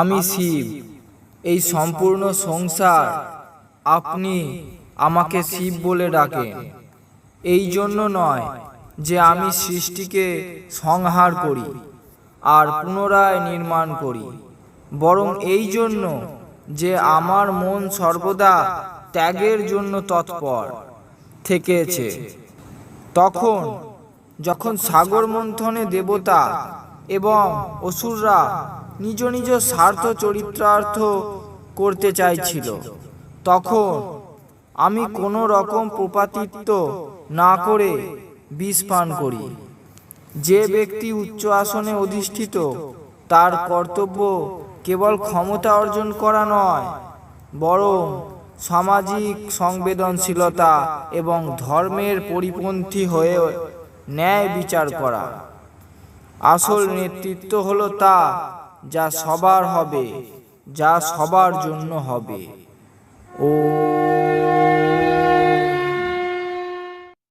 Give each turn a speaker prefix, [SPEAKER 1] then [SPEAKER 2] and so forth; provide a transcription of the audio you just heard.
[SPEAKER 1] আমি শিব। এই সম্পূর্ণ সংসার আপনি আমাকে শিব বলে ডাকেন। এই জন্য নয় যে আমি সৃষ্টিকে সংহার করি আর পুনরায় নির্মাণ করি। বরং এই জন্য যে আমার মন সর্বদা ত্যাগের জন্য তৎপর থেকেছে। তখন যখন সাগর মন্থনে দেবতা এবং অসুররা নিজ নিজ স্বার্থ চরিত্রার্থ করতে চাইছিল। তখন আমি কোনো রকম প্রপাতিত্ব না করে বিষ পান করি। যে ব্যক্তি উচ্চ আসনে অধিষ্ঠিত, তার কর্তব্য কেবল ক্ষমতা অর্জন করা নয়, বরং সামাজিক সংবেদনশীলতা এবং ধর্মের পরিপন্থী হয়ে ন্যায় বিচার করা। আসল নেতৃত্ব হলো তা যা সবার হবে যা সবার জন্য হবে। ও